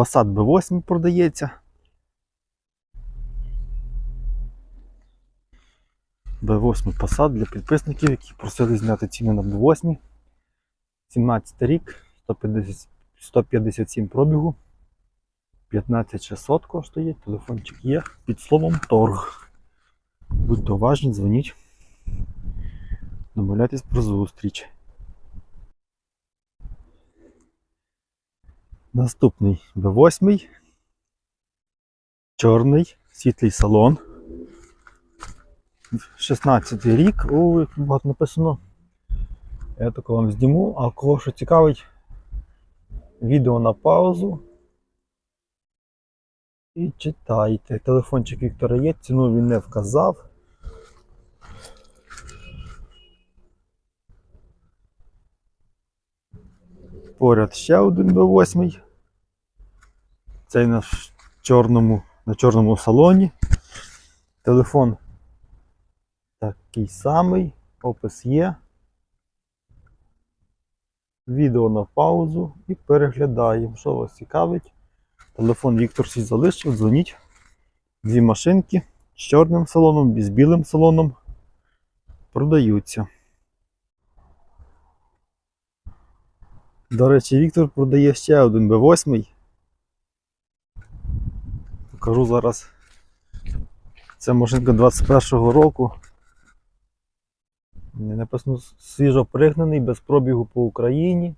Passat B8 продається. B8 Passat для підписників, які просили зняти ціни на B8. 17 рік, 150, 157 пробігу. 15600 коштує, телефончик є під словом торг. Будьте уважні, дзвоніть. Домовляйтесь про зустріч. Наступний B8. Чорний, світлий салон. 16 рік. Ой, як багато написано. Я тако вам зніму, а кого що цікавить, відео на паузу. І читайте. Телефончик Віктора є, ціну він не вказав. Поряд ще один B8. Цей на чорному, на чорному салоні. Телефон такий самий, опис є. Відео на паузу і переглядаємо. Що вас цікавить? Телефон Віктор всі залишив, дзвоніть. Дві машинки з чорним салоном і з білим салоном продаються. До речі, Віктор продає ще один B8. Покажу зараз. Це машинка 21-го року. Написано свіжо пригнаний, без пробігу по Україні.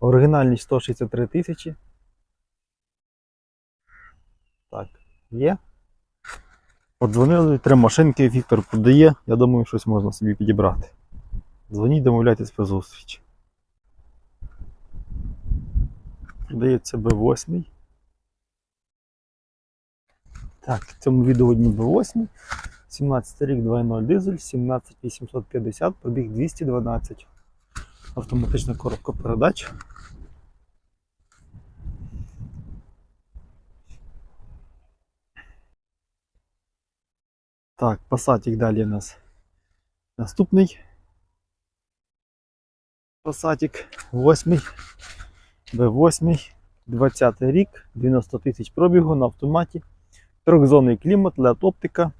Оригінальність 163 тисячі. Так, є. Подзвонили, три машинки Віктор продає. Я думаю, щось можна собі підібрати. Дзвоніть, домовляйтесь про зустріч. Продається B8. Так, в цьому відео одні B8. 17 рік 2.0 дизель, 17850, пробіг 212. Автоматична коробка передач. Так, Passatик далі у нас наступний. Passatик 8. B8, 20 рік, 90 тисяч пробігу на автоматі. Трьохзонний клімат, LED оптика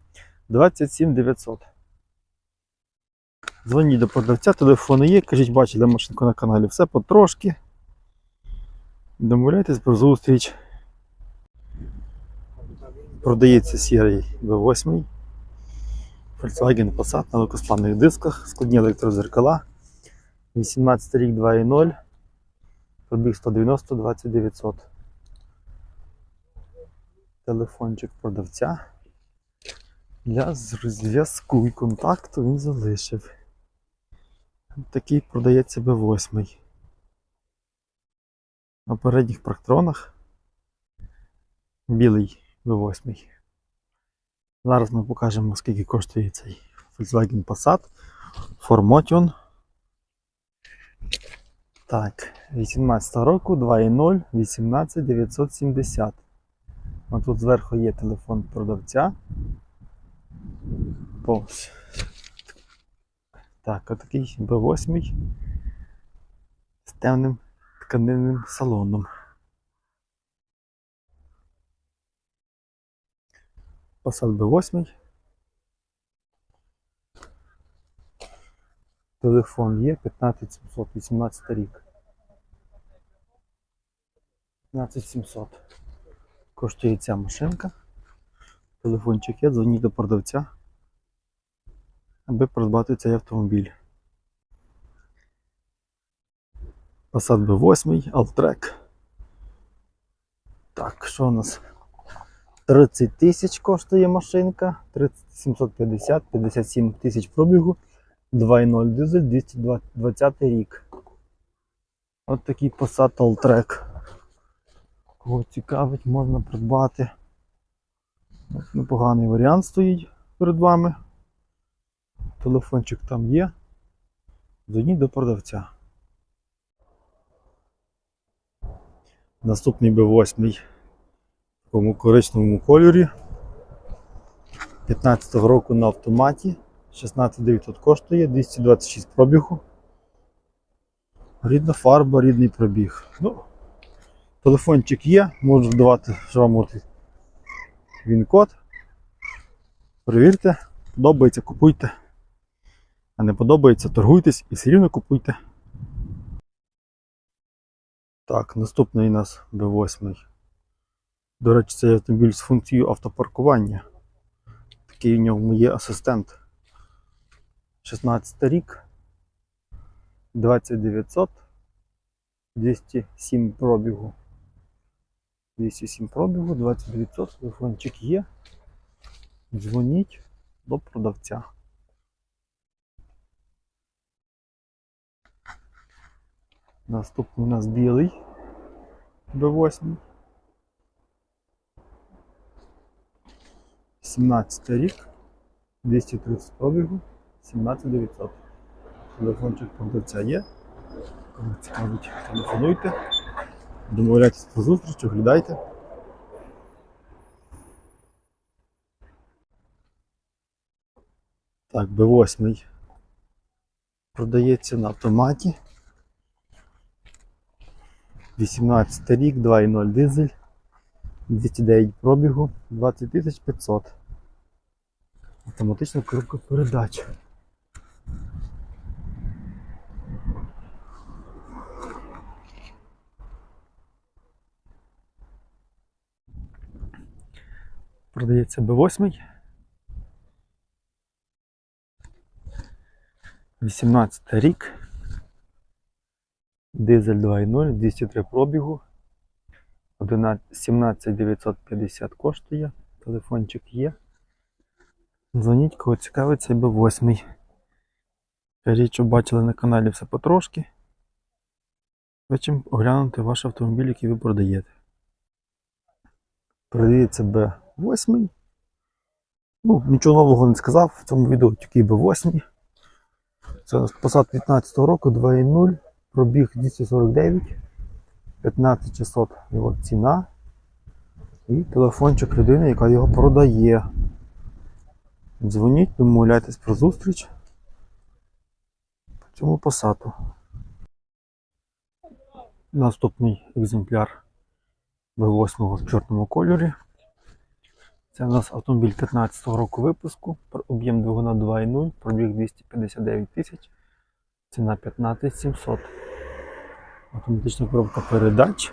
27900. Дзвоніть до продавця, телефони є, кажіть, бачили машинку на каналі, все потрошки. Домовляйтесь про зустріч. Продається сірий V8. Volkswagen Passat на легкосплавних дисках, складні електрозеркала. 18 рік 2.0. Пробіг 190 2900. Телефончик продавця. Для зв'язку і контакту він залишив. Такий продається B8. На передніх практронах. Білий B8. Зараз ми покажемо, скільки коштує цей Volkswagen Passat Formotion. Так, 18 року, 2.0, 18 970. А тут зверху є телефон продавця. Ось. Так, отакий B8 з темним тканинним салоном. Passat B8. Телефон є 15718 рік. 15700. Коштує ця машинка. Телефончик є, дзвоніть до продавця, аби придбати цей автомобіль. Passat B8, Alltrack. Так, що у нас? 30 тисяч коштує машинка, 30 750, 57 тисяч пробігу, 2.0 дизель, 220 рік. От такий Passat Alltrack. Кого цікавить, можна придбати. От непоганий варіант стоїть перед вами. Телефончик там є. Дзвоніть до продавця. Наступний B8 в такому коричневому кольорі. 15-го року на автоматі. 16900 коштує, 226 пробігу. Рідна фарба, рідний пробіг. Ну, телефончик є, можу давати що вам він код. Перевірте, подобається, купуйте. А не подобається, торгуйтесь і все рівно купуйте. Так, наступний у нас B8. До речі, це автомобіль з функцією автопаркування. Такий у ньому є асистент. 16 рік. 2900. 207 пробігу. 207 пробігу, 2900, телефончик є. Дзвоніть до продавця. Наступний у нас білий B8. 17 рік, 230 пробігу, 17900. Телефончик продавця є. Кому цікавить, телефонуйте. Домовляйтесь про зустріч, оглядайте. Так, B8 продається на автоматі. 18 рік, 2.0 дизель, 209 пробігу, 20 500. Автоматична коробка передач. Продається B8. 18 рік. Дизель 2.0, 203 пробігу. 11 17 950 коштує. Телефончик є. Дзвоніть, кого цікавить, цей B8. Кажіть, що бачили на каналі все потрошки. Хочемо оглянути ваш автомобіль, який ви продаєте. Продається B8. Ну, нічого нового не сказав. В цьому відео тільки B8. Це Passat 15 року 2.0, пробіг 249, 15600 його ціна. І телефончик людини, яка його продає. Дзвоніть, домовляйтесь про зустріч по цьому посаду. Наступний екземпляр B8 в чорному кольорі. Це у нас автомобіль 15 року випуску, об'єм двигуна 2.0, пробіг 259 тисяч, ціна 15 700. Автоматична коробка передач.